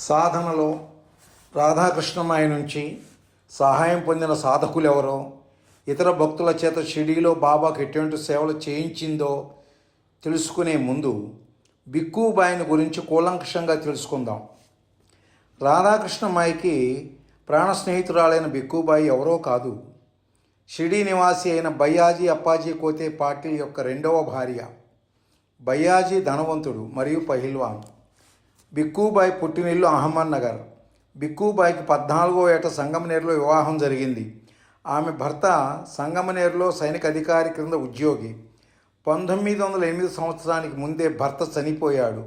సాధనలో రాధాకృష్ణమాయ నుంచి సహాయం పొందిన సాధకులు ఎవరో ఇతర భక్తుల చేత షిడీలో బాబాకు ఎటువంటి సేవలు చేయించిందో తెలుసుకునే ముందు బిక్కుబాయిని గురించి కూలంకషంగా తెలుసుకుందాం. రాధాకృష్ణమాయికి ప్రాణ స్నేహితురాలైన బిక్కుబాయి ఎవరో కాదు. షిడీ నివాసి అయిన బయ్యాజీ అప్పాజీ కోతే పాటిల్ యొక్క రెండవ భార్య. బయ్యాజీ ధనవంతుడు మరియు పహిల్వాన్. బిక్కుబాయి పుట్టినిల్లు అహ్మద్ నగర్. బిక్కుబాయికి పద్నాలుగో ఏట సంగమనేరులో వివాహం జరిగింది. ఆమె భర్త సంగమనేరులో సైనిక అధికారి క్రింద ఉద్యోగి. పంతొమ్మిది వందల ఎనిమిది సంవత్సరానికి ముందే భర్త చనిపోయాడు.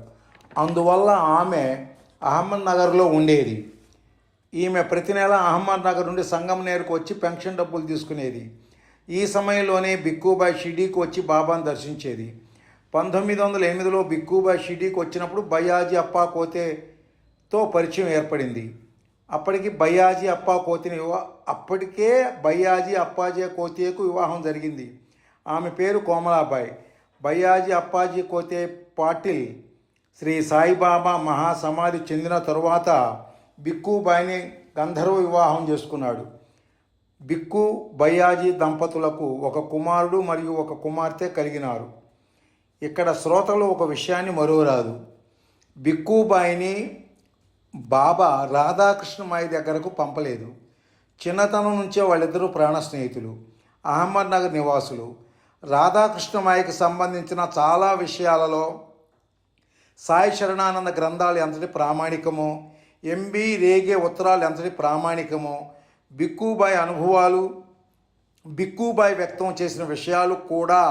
అందువల్ల ఆమె అహ్మద్ నగర్లో ఉండేది. ఈమె ప్రతి నెల అహ్మద్ నగర్ నుండి సంగమనేరుకు వచ్చి పెన్షన్ డబ్బులు తీసుకునేది. ఈ సమయంలోనే బిక్కుబాయి షిడీకి వచ్చి బాబాను దర్శించేది. పంతొమ్మిది వందల ఎనిమిదిలో బిక్కుబా షిడీకి వచ్చినప్పుడు బయాజీ అప్పా కోతేతో పరిచయం ఏర్పడింది. అప్పటికి బయ్యాజీ అప్పా కోతిని వివా అప్పటికే బయ్యాజీ అప్పాజీ కోతేకు వివాహం జరిగింది. ఆమె పేరు కోమలాబాయి. బయ్యాజీ అప్పాజీ కోతే పాటిల్ శ్రీ సాయిబాబా మహాసమాధి చెందిన తరువాత బిక్కుబాయిని గంధర్వ వివాహం చేసుకున్నాడు. బిక్కు బయ్యాజీ దంపతులకు ఒక కుమారుడు మరియు ఒక కుమార్తె కలిగినారు. ఇక్కడ శ్రోతలు ఒక విషయాన్ని మరువరాదు బిక్కుబాయిని బాబా రాధాకృష్ణమాయి దగ్గరకు పంపలేదు. చిన్నతనం నుంచే వాళ్ళిద్దరూ ప్రాణ స్నేహితులు అహ్మద్ నగర్ నివాసులు. రాధాకృష్ణమాయికి సంబంధించిన చాలా విషయాలలో సాయి శరణానంద గ్రంథాలు ఎంతటి ప్రామాణికమో ఎంబి రేగే ఉత్తరాలు ఎంతటి ప్రామాణికమో బిక్కుబాయి అనుభవాలు బిక్కుబాయి వ్యక్తం చేసిన విషయాలు కూడా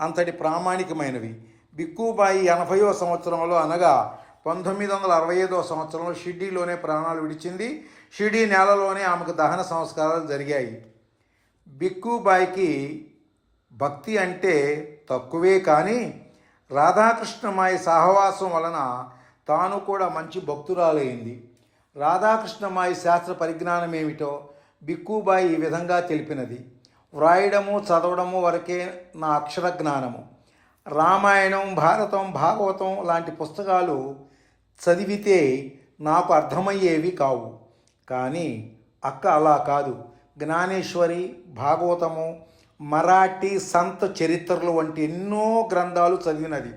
అంతటి ప్రామాణికమైనవి. బిక్కుబాయి ఎనభైవ సంవత్సరంలో అనగా పంతొమ్మిది వందల అరవై ఐదవ సంవత్సరంలో షిడ్డీలోనే ప్రాణాలు విడిచింది. షిడ్డీ నేలలోనే ఆమెకు దహన సంస్కారాలు జరిగాయి. బిక్కుబాయికి భక్తి అంటే తక్కువే కానీ రాధాకృష్ణమాయి సహవాసం వలన తాను కూడా మంచి భక్తురాలైంది. రాధాకృష్ణమాయి శాస్త్ర పరిజ్ఞానం ఏమిటో బిక్కుబాయి ఈ విధంగా తెలిపినది. వ్రాయడము చదవడము వరకే నా అక్షర జ్ఞానము. రామాయణం భారతం భాగవతం లాంటి పుస్తకాలు చదివితే నాకు అర్థమయ్యేవి కావు. కానీ అక్క అలా కాదు. జ్ఞానేశ్వరి భాగవతము మరాఠీ సంత చరిత్రలు వంటి ఎన్నో గ్రంథాలు చదివినది.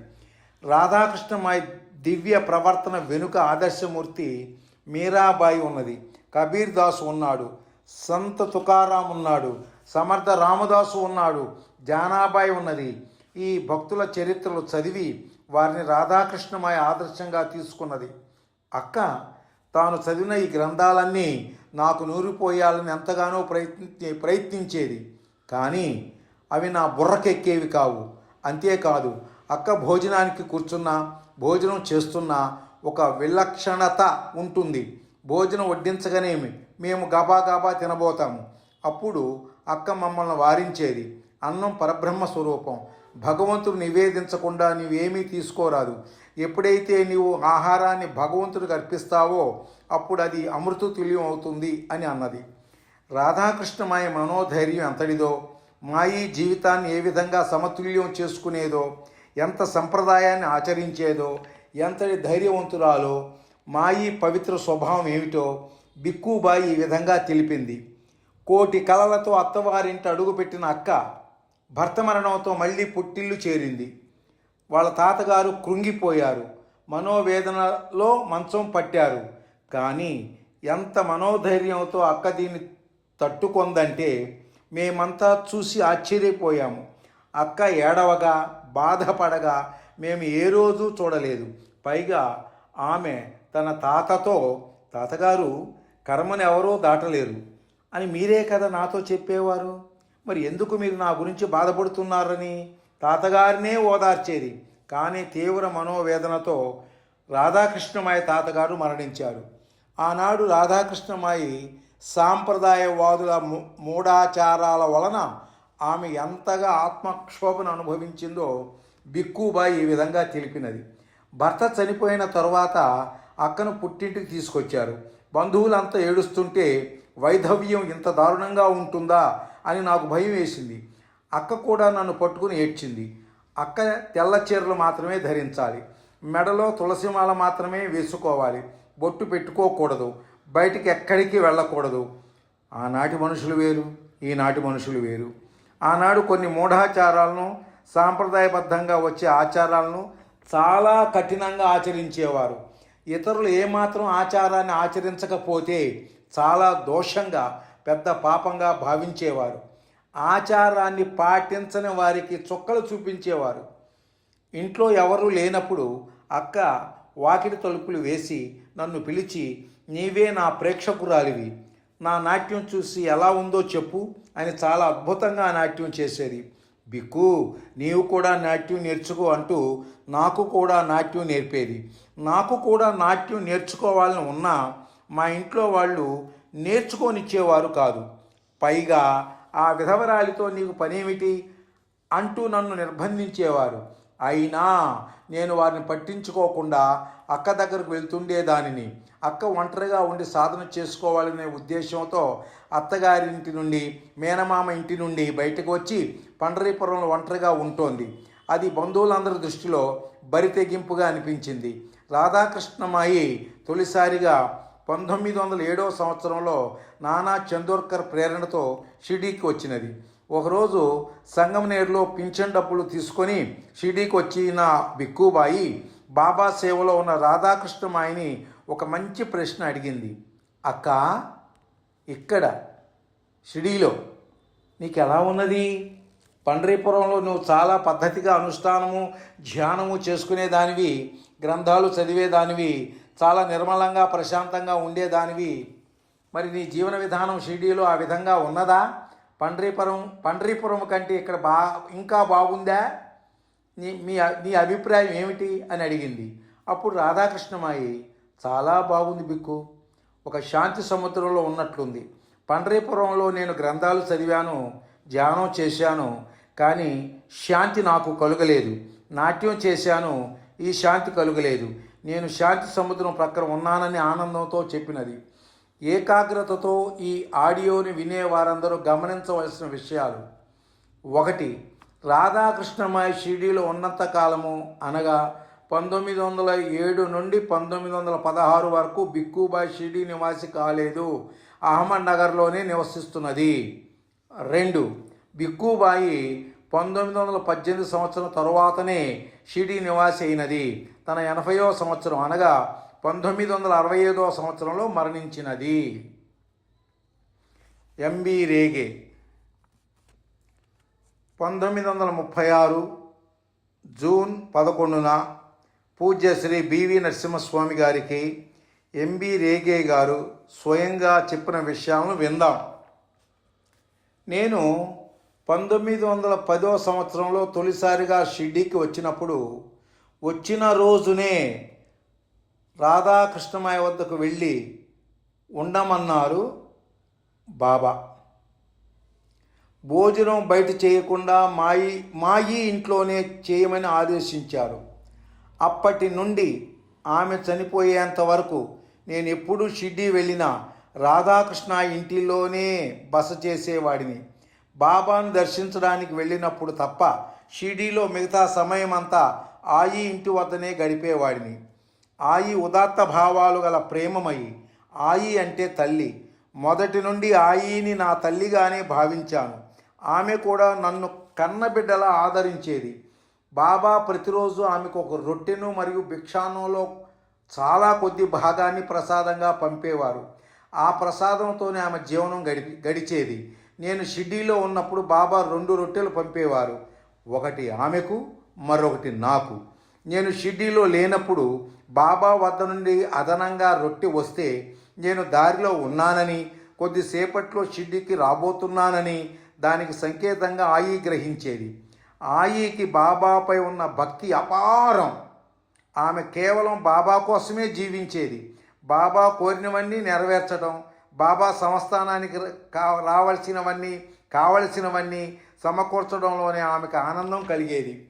రాధాకృష్ణమాయి దివ్య ప్రవర్తన వెనుక ఆదర్శమూర్తి మీరాబాయి ఉన్నది. కబీర్ దాస్ ఉన్నాడు. సంత తుకారాం ఉన్నాడు. సమర్థ రామదాసు ఉన్నాడు జానాబాయి ఉన్నది. ఈ భక్తుల చరిత్రలు చదివి వారిని రాధాకృష్ణమాయ ఆదర్శంగా తీసుకున్నది. అక్క తాను చదివిన ఈ గ్రంథాలన్నీ నాకు నూరిపోయాలని ఎంతగానో ప్రయత్ని ప్రయత్నించేది. కానీ అవి నా బుర్రకెక్కేవి కావు. అంతేకాదు అక్క భోజనానికి కూర్చున్నా భోజనం చేస్తున్నా ఒక విలక్షణత ఉంటుంది. భోజనం వడ్డించగానేమి? మేము గబా గబా తినబోతాము. అప్పుడు అక్క మమ్మల్ని వారించేది. అన్నం పరబ్రహ్మ స్వరూపం. భగవంతుడు నివేదించకుండా నీవేమీ తీసుకోరాదు. ఎప్పుడైతే నీవు ఆహారాన్ని భగవంతుడికి అర్పిస్తావో అప్పుడు అది అమృత తుల్యం అవుతుంది అని అన్నది. రాధాకృష్ణమాయ మనోధైర్యం ఎంతటిదో మాయి జీవితాన్ని ఏ విధంగా సమతుల్యం చేసుకునేదో ఎంత సంప్రదాయాన్ని ఆచరించేదో ఎంతటి ధైర్యవంతురాలో మాయి పవిత్ర స్వభావం ఏమిటో బిక్కుబాయి ఈ విధంగా తెలిపింది. కోటి కలలతో అత్తవారింట అడుగుపెట్టిన అక్క భర్త మరణంతో మళ్ళీ పుట్టిల్లు చేరింది. వాళ్ళ తాతగారు కృంగిపోయారు. మనోవేదనలో మంచం పట్టారు. కానీ ఎంత మనోధైర్యంతో అక్క దీన్ని తట్టుకొందంటే మేమంతా చూసి ఆశ్చర్యపోయాము. అక్క ఏడవగా బాధపడగా మేము ఏ రోజు చూడలేదు. పైగా ఆమె తన తాతతో తాతగారు కర్మను ఎవరో దాటలేరు. అని మీరే కదా నాతో చెప్పేవారు? మరి ఎందుకు మీరు నా గురించి బాధపడుతున్నారని? తాతగారినే ఓదార్చేది. కానీ తీవ్ర మనోవేదనతో రాధాకృష్ణమాయ తాతగారు మరణించారు. ఆనాడు రాధాకృష్ణమాయి సాంప్రదాయవాదుల మూఢాచారాల వలన ఆమె ఎంతగా ఆత్మక్షోభను అనుభవించిందో బిక్కుబాయి ఈ విధంగా తెలిపినది. భర్త చనిపోయిన తర్వాత అక్కను పుట్టింటికి తీసుకొచ్చారు. బంధువులంతా ఏడుస్తుంటే వైధవ్యం ఇంత దారుణంగా ఉంటుందా అని నాకు భయం వేసింది. అక్క కూడా నన్ను పట్టుకుని ఏడ్చింది. అక్క తెల్ల చీరలు మాత్రమే ధరించాలి. మెడలో తులసిమాల మాత్రమే వేసుకోవాలి. బొట్టు పెట్టుకోకూడదు. బయటికి ఎక్కడికి వెళ్ళకూడదు. ఆనాటి మనుషులు వేరు ఈనాటి మనుషులు వేరు. ఆనాడు కొన్ని మూఢాచారాలను సాంప్రదాయబద్ధంగా వచ్చే ఆచారాలను చాలా కఠినంగా ఆచరించేవారు. ఇతరులు ఏమాత్రం ఆచారాన్ని ఆచరించకపోతే చాలా దోషంగా పెద్ద పాపంగా భావించేవారు. ఆచారాన్ని పాటించని వారికి చుక్కలు చూపించేవారు. ఇంట్లో ఎవరూ లేనప్పుడు అక్క వాకిలి తలుపులు వేసి నన్ను పిలిచి నీవే నా ప్రేక్షకురాలివి. నా నాట్యం చూసి ఎలా ఉందో చెప్పు అని చాలా అద్భుతంగా నాట్యం చేసేది. బిక్కు నీవు కూడా నాట్యం నేర్చుకో అంటూ నాకు కూడా నాట్యం నేర్పేది. నాకు కూడా నాట్యం నేర్చుకోవాలని ఉన్నా మా ఇంట్లో వాళ్ళు నేర్చుకోనిచ్చేవారు కాదు. పైగా ఆ విధవరాలితో నీకు పనేమిటి? అంటూ నన్ను నిర్బంధించేవారు. అయినా నేను వారిని పట్టించుకోకుండా అక్క దగ్గరకు వెళ్తుండేదానిని. అక్క ఒంటరిగా ఉండి సాధన చేసుకోవాలనే ఉద్దేశంతో అత్తగారింటి నుండి మేనమామ ఇంటి నుండి బయటకు వచ్చి పండరీపురంలో ఒంటరిగా ఉంటోంది. అది బంధువులందరి దృష్టిలో బరి తెగింపుగా అనిపించింది. రాధాకృష్ణమాయి తొలిసారిగా పంతొమ్మిది వందల ఏడవ సంవత్సరంలో నానా చందోర్కర్ ప్రేరణతో షిడీకి వచ్చినది. ఒకరోజు సంగమనేరులో పింఛన్ డబ్బులు తీసుకొని షిర్డీకి వచ్చిన బిక్కుబాయి బాబా సేవలో ఉన్న రాధాకృష్ణమాయిని ఒక మంచి ప్రశ్న అడిగింది. అక్క ఇక్కడ షిడీలో నీకు ఎలా ఉన్నది? పండ్రీపురంలో నువ్వు చాలా పద్ధతిగా అనుష్ఠానము ధ్యానము చేసుకునేదానివి గ్రంథాలు చదివేదానివి చాలా నిర్మలంగా ప్రశాంతంగా ఉండేదానివి. మరి నీ జీవన విధానం షిడీలో ఆ విధంగా ఉన్నదా? పండ్రీపురం పండ్రీపురం కంటే ఇక్కడ బా ఇంకా బాగుందా? నీ మీ నీ అభిప్రాయం ఏమిటి? అని అడిగింది. అప్పుడు రాధాకృష్ణమాయి చాలా బాగుంది బిక్కు. ఒక శాంతి సముద్రంలో ఉన్నట్లుంది. పండ్రీపురంలో నేను గ్రంథాలు చదివాను ధ్యానం చేశాను కానీ శాంతి నాకు కలుగలేదు. నాట్యం చేశాను ఈ శాంతి కలుగలేదు. నేను శాంతి సముద్రం ప్రక్కన ఉన్నానని ఆనందంతో చెప్పినది. ఏకాగ్రతతో ఈ ఆడియోని వినే వారందరూ గమనించవలసిన విషయాలు. ఒకటి రాధాకృష్ణమాయ షిరిడీలో ఉన్నంత కాలము అనగా పంతొమ్మిది వందల ఏడు నుండి పంతొమ్మిది వందల పదహారు వరకు బిక్కుబాయ్ షిరిడీ నివాసి కాలేదు. అహ్మద్ నగర్లోనే నివసిస్తున్నది. రెండు బిక్కుబాయి పంతొమ్మిది వందల పద్దెనిమిది సంవత్సరం తరువాతనే షిడి నివాసి అయినది. తన ఎనభైవ సంవత్సరం అనగా పంతొమ్మిది వందల అరవై ఐదవ సంవత్సరంలో మరణించినది. ఎంబి రేగే. పంతొమ్మిది వందల ముప్పై ఆరు జూన్ పదకొండున పూజ్య శ్రీ బివి నరసింహస్వామి గారికి ఎంబి రేగే గారు స్వయంగా చెప్పిన విషయాలను విందాం. నేను పంతొమ్మిది వందల పదో సంవత్సరంలో తొలిసారిగా షిడ్డీకి వచ్చినప్పుడు వచ్చిన రోజునే రాధాకృష్ణమాయ వద్దకు వెళ్ళి ఉండమన్నారు బాబా. భోజనం బయట చేయకుండా మాయి మాయి ఇంట్లోనే చేయమని ఆదేశించారు. అప్పటి నుండి ఆమె చనిపోయేంత వరకు నేను ఎప్పుడూ షిడ్డీ వెళ్ళినా రాధాకృష్ణ ఇంటిలోనే బస చేసేవాడిని. బాబాను దర్శించడానికి వెళ్ళినప్పుడు తప్ప షిడీలో మిగతా సమయం అంతా ఆయి ఇంటి వద్దనే గడిపేవాడిని. ఆయి ఉదాత్త భావాలు గల ప్రేమమయి ఆయి అంటే తల్లి. మొదటి నుండి ఆయిని నా తల్లిగానే భావించాను. ఆమె కూడా నన్ను కన్నబిడ్డలా ఆదరించేది. బాబా ప్రతిరోజు ఆమెకు ఒక రొట్టెను మరియు భిక్షాన్నంలో చాలా కొద్ది భాగాన్ని ప్రసాదంగా పంపేవారు. ఆ ప్రసాదంతోనే ఆమె జీవనం గడిపి గడిచేది. నేను షిడ్డీలో ఉన్నప్పుడు బాబా రెండు రొట్టెలు పంపేవారు. ఒకటి ఆమెకు మరొకటి నాకు. నేను షిడ్డీలో లేనప్పుడు బాబా వద్ద నుండి అదనంగా రొట్టె వస్తే నేను దారిలో ఉన్నానని కొద్దిసేపట్లో షిడ్డీకి రాబోతున్నానని దానికి సంకేతంగా ఆయి గ్రహించేది. ఆయికి బాబాపై ఉన్న భక్తి అపారం. ఆమె కేవలం బాబా కోసమే జీవించేది. బాబా కోరినవన్నీ నెరవేర్చడం బాబా సంస్థానానికి రావాల్సినవన్నీ రావలసినవన్నీ కావలసినవన్నీ సమకూర్చడంలోనే ఆమెకు ఆనందం కలిగేది.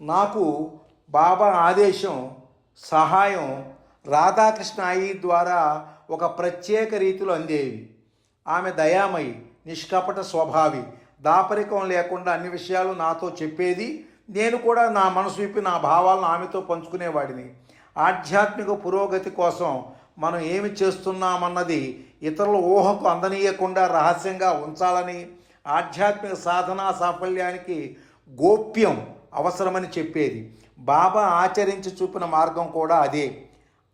నాకు బాబా ఆదేశం సహాయం రాధాకృష్ణ అయ్యి ద్వారా ఒక ప్రత్యేక రీతిలో అందేవి. ఆమె దయామయి నిష్కపట స్వభావి దాపరికం లేకుండా అన్ని విషయాలు నాతో చెప్పేది నేను కూడా నా మనసు విప్పి నా భావాలను ఆమెతో పంచుకునేవాడిని. ఆధ్యాత్మిక పురోగతి కోసం మనం ఏమి చేస్తున్నామన్నది ఇతరుల ఊహకు అందనీయకుండా రహస్యంగా ఉంచాలని ఆధ్యాత్మిక సాధనా సాఫల్యానికి గోప్యం అవసరమని చెప్పేది. బాబా ఆచరించి చూపిన మార్గం కూడా అదే.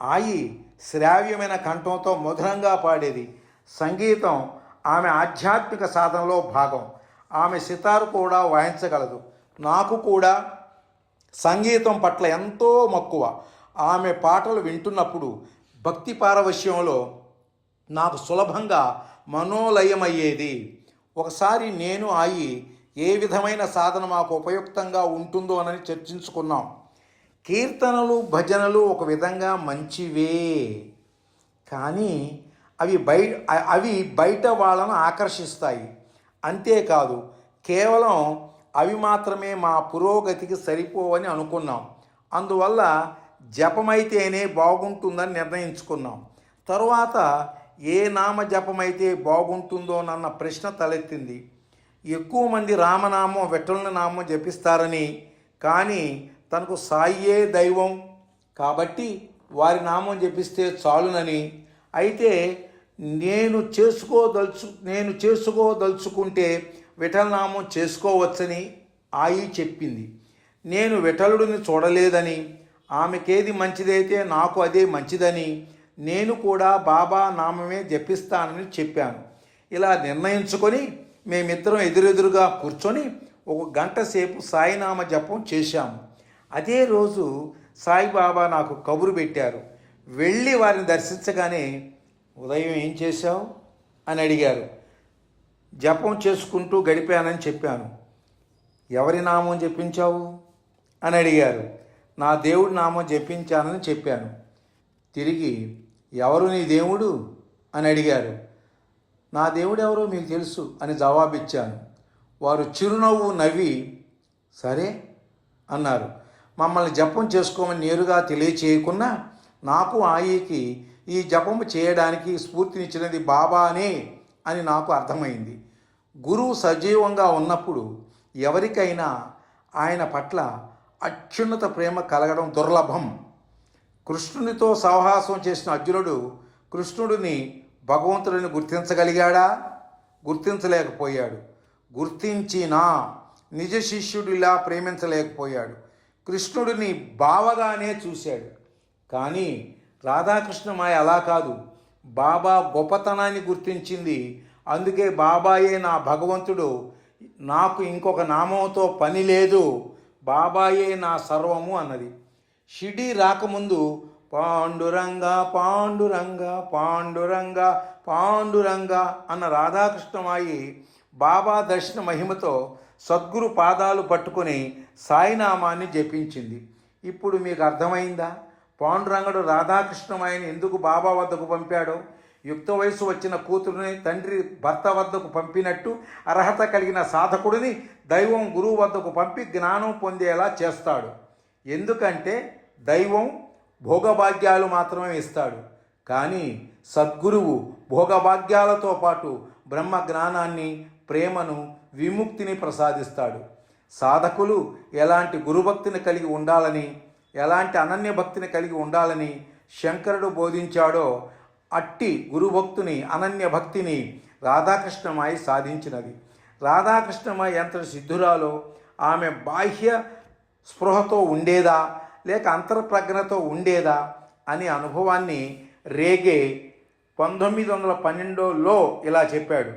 ఆయి శ్రావ్యమైన కంఠంతో మధురంగా పాడేది. సంగీతం ఆమె ఆధ్యాత్మిక సాధనలో భాగం. ఆమె సితారు కూడా వాయించగలదు. నాకు కూడా సంగీతం పట్ల ఎంతో మక్కువ. ఆమె పాటలు వింటున్నప్పుడు భక్తి పారవశ్యంలో నాకు సులభంగా మనోలయమయ్యేది. ఒకసారి నేను ఆయి ఏ విధమైన సాధన మాకు ఉపయుక్తంగా ఉంటుందో అని చర్చించుకున్నాం. కీర్తనలు భజనలు ఒక విధంగా మంచివే. కానీ అవి బయ అవి బయట వాళ్ళను ఆకర్షిస్తాయి. అంతేకాదు కేవలం అవి మాత్రమే మా పురోగతికి సరిపోవని అనుకున్నాం. అందువల్ల జపమైతేనే బాగుంటుందని నిర్ణయించుకున్నాం. తరువాత ఏ నామ జపమైతే బాగుంటుందోనన్న ప్రశ్న తలెత్తింది. ఎక్కువ మంది రామనామం వెట్టల నామం జపిస్తారని కానీ తనకు సాయే దైవం. కాబట్టి వారి నామం జపిస్తే చాలునని. అయితే నేను చేసుకోదలుచు నేను చేసుకోదలుచుకుంటే విఠలనామం చేసుకోవచ్చని ఆయి చెప్పింది. నేను విఠలుడిని చూడలేదని ఆమెకేది మంచిదైతే నాకు అదే మంచిదని నేను కూడా బాబా నామమే జపిస్తానని చెప్పాను. ఇలా నిర్ణయించుకొని మేమిద్దరం ఎదురెదురుగా కూర్చొని ఒక గంట సేపు సాయినామ జపం చేశాము. అదే రోజు సాయిబాబా నాకు కబురు పెట్టారు. వెళ్ళి వారిని దర్శించగానే ఉదయం ఏం చేశావు? అని అడిగారు. జపం చేసుకుంటూ గడిపానని చెప్పాను. ఎవరి నామం జపించావు? అని అడిగారు. నా దేవుడి నామం జపించానని చెప్పాను. తిరిగి ఎవరు నీ దేవుడు? అని అడిగారు. నా దేవుడు ఎవరో మీకు తెలుసు అని జవాబిచ్చాను. వారు చిరునవ్వు నవ్వి సరే అన్నారు. మమ్మల్ని జపం చేసుకోమని నేరుగా తెలియచేయకున్నా నాకు ఆయికి ఈ జపం చేయడానికి స్ఫూర్తినిచ్చినది బాబానే అని నాకు అర్థమైంది. గురువు సజీవంగా ఉన్నప్పుడు ఎవరికైనా ఆయన పట్ల అత్యున్నత ప్రేమ కలగడం దుర్లభం. కృష్ణునితో సహవాసం చేసిన అర్జునుడు కృష్ణుడిని భగవంతుడిని గుర్తించగలిగాడా? గుర్తించలేకపోయాడు. గుర్తించినా నిజ శిష్యుడు ఇలా ప్రేమించలేకపోయాడు. కృష్ణుడిని బావగానే చూశాడు. కానీ రాధాకృష్ణమాయ అలా కాదు. బాబా గొప్పతనాన్ని గుర్తించింది. అందుకే బాబాయే నా భగవంతుడు. నాకు ఇంకొక నామంతో పని లేదు. బాబాయే నా సర్వము అన్నది. షిడి రాకముందు పాండురంగ పాండురంగ పాండురంగ పాండురంగ అన్న రాధాకృష్ణమాయి బాబా దర్శన మహిమతో సద్గురు పాదాలు పట్టుకొని సాయినామాన్ని జపించింది. ఇప్పుడు మీకు అర్థమైందా? పాండురంగడు రాధాకృష్ణమాయని ఎందుకు బాబా వద్దకు పంపాడో? యుక్త వయసు వచ్చిన కూతురుని తండ్రి భర్త వద్దకు పంపినట్టు అర్హత కలిగిన సాధకుడిని దైవం గురువు వద్దకు పంపి జ్ఞానం పొందేలా చేస్తాడు. ఎందుకంటే దైవం భోగభాగ్యాలు మాత్రమే ఇస్తాడు. కానీ సద్గురువు భోగభాగ్యాలతో పాటు బ్రహ్మ జ్ఞానాన్ని ప్రేమను విముక్తిని ప్రసాదిస్తాడు. సాధకులు ఎలాంటి గురుభక్తిని కలిగి ఉండాలని ఎలాంటి అనన్య భక్తిని కలిగి ఉండాలని శంకరుడు బోధించాడో అట్టి గురుభక్తుని అనన్య భక్తిని రాధాకృష్ణమాయి సాధించినది. రాధాకృష్ణమాయి ఎంత సిద్ధురాలో ఆమె బాహ్య స్పృహతో ఉండేదా? లేక అంతర్ప్రజ్ఞతో ఉండేదా? అనే అనుభవాన్ని రేగే పంతొమ్మిది వందల పన్నెండులో ఇలా చెప్పాడు.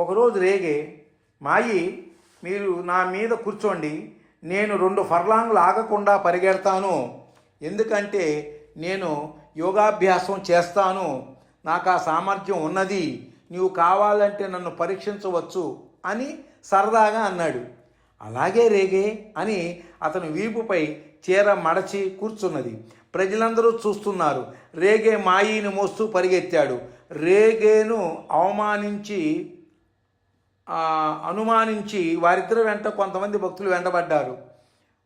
ఒకరోజు రేగే మాయి మీరు నా మీద కూర్చోండి. నేను రెండు ఫర్లాంగులు ఆగకుండా పరిగెడతాను. ఎందుకంటే నేను యోగాభ్యాసం చేస్తాను. నాకు ఆ సామర్థ్యం ఉన్నది. నీవు కావాలంటే నన్ను పరీక్షించవచ్చు అని సరదాగా అన్నాడు. అలాగే రేగే అని అతను వీపుపై చీర మడచి కూర్చున్నది. ప్రజలందరూ చూస్తున్నారు. రేగే మాయిని మోస్తూ పరిగెత్తాడు. రేగేను అవమానించి అనుమానించి వారిద్దరి వెంట కొంతమంది భక్తులు వెంటబడ్డారు.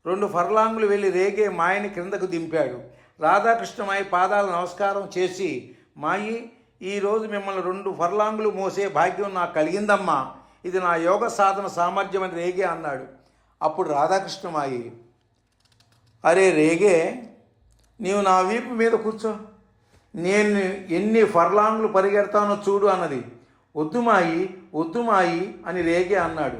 రెండు ఫర్లాంగులు వెళ్ళి రేగే మాయని క్రిందకు దింపాడు. రాధాకృష్ణమాయి పాదాల నమస్కారం చేసి మాయి ఈరోజు మిమ్మల్ని రెండు ఫర్లాంగులు మోసే భాగ్యం నాకు కలిగిందమ్మా. ఇది నా యోగ సాధన సామర్థ్యం అని రేగే అన్నాడు. అప్పుడు రాధాకృష్ణమాయి అరే రేగే నీవు నా వీపు మీద కూర్చో. నేను ఎన్ని ఫర్లాంగ్లు పరిగెడతానో చూడు అన్నది. వద్దుమాయి వద్దుమాయి అని రేగే అన్నాడు.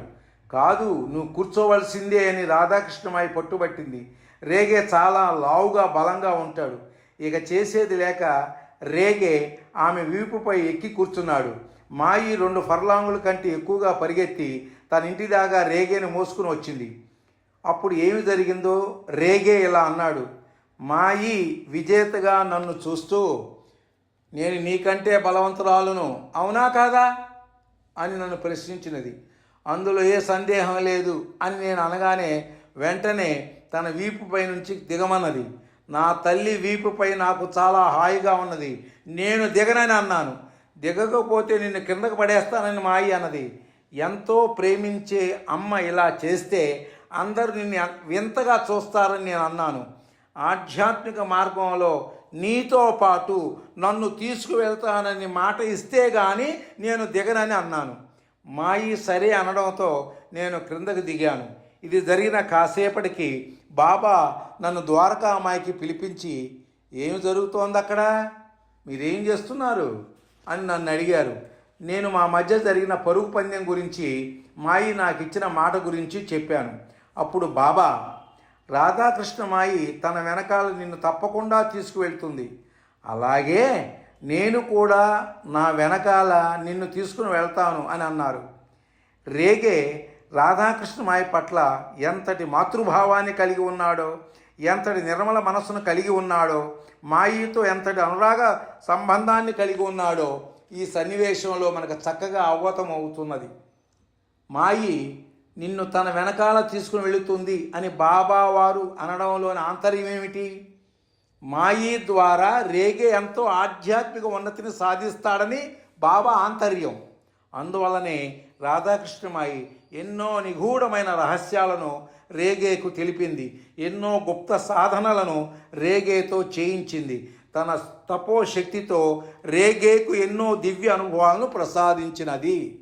కాదు నువ్వు కూర్చోవలసిందే అని రాధాకృష్ణమాయి పట్టుబట్టింది. రేగే చాలా లావుగా బలంగా ఉంటాడు. ఇక చేసేది లేక రేగే ఆమె వీపుపై ఎక్కి కూర్చున్నాడు. మాయి రెండు ఫర్లాంగుల కంటే ఎక్కువగా పరిగెత్తి తన ఇంటి దాకా రేగేని మోసుకుని వచ్చింది. అప్పుడు ఏమి జరిగిందో? రేగే ఇలా అన్నాడు. మాయి విజేతగా నన్ను చూస్తూ నేను నీకంటే బలవంతురాలును అవునా కాదా? అని నన్ను ప్రశ్నించినది. అందులో ఏ సందేహం లేదు అని నేను అనగానే వెంటనే తన వీపుపై నుంచి దిగమన్నది. నా తల్లి వీపుపై నాకు చాలా హాయిగా ఉన్నది. నేను దిగనని అన్నాను. దిగకపోతే నిన్ను కిందకు పడేస్తానని మాయి అన్నది. ఎంతో ప్రేమించే అమ్మ ఇలా చేస్తే అందరూ నిన్ను వింతగా చూస్తారని నేను అన్నాను. ఆధ్యాత్మిక మార్గంలో నీతో పాటు నన్ను తీసుకువెళ్తానని మాట ఇస్తే కానీ నేను దిగనని అన్నాను. మాయి సరే అనడంతో నేను క్రిందకు దిగాను. ఇది జరిగిన కాసేపటికి బాబా నన్ను ద్వారకామాయికి పిలిపించి ఏమి జరుగుతోంది అక్కడ మీరేం చేస్తున్నారు? అని నన్ను అడిగారు. నేను మా మధ్య జరిగిన పరుగు పందెం గురించి మాయి నాకు ఇచ్చిన మాట గురించి చెప్పాను. అప్పుడు బాబా రాధాకృష్ణమాయి తన వెనకాల నిన్ను తప్పకుండా తీసుకువెళ్తుంది. అలాగే నేను కూడా నా వెనకాల నిన్ను తీసుకుని వెళ్తాను అని అన్నారు. రేగే రాధాకృష్ణమాయి పట్ల ఎంతటి మాతృభావాన్ని కలిగి ఉన్నాడో ఎంతటి నిర్మల మనస్సును కలిగి ఉన్నాడో మాయితో ఎంతటి అనురాగ సంబంధాన్ని కలిగి ఉన్నాడో ఈ సన్నివేశంలో మనకు చక్కగా అవగతం అవుతున్నది. మాయి నిన్ను తన వెనకాల తీసుకుని వెళుతుంది అని బాబా వారు అనడంలోని ఆంతర్యం ఏమిటి? మాయి ద్వారా రేగే ఎంతో ఆధ్యాత్మిక ఉన్నతిని సాధిస్తాడని బాబా ఆంతర్యం. అందువలనే రాధాకృష్ణమాయి ఎన్నో నిగూఢమైన రహస్యాలను రేగేకు తెలిపింది. ఎన్నో గుప్త సాధనలను రేగేతో చేయించింది. తన తపోశక్తితో రేగేకు ఎన్నో దివ్య అనుభవాలను ప్రసాదించినది.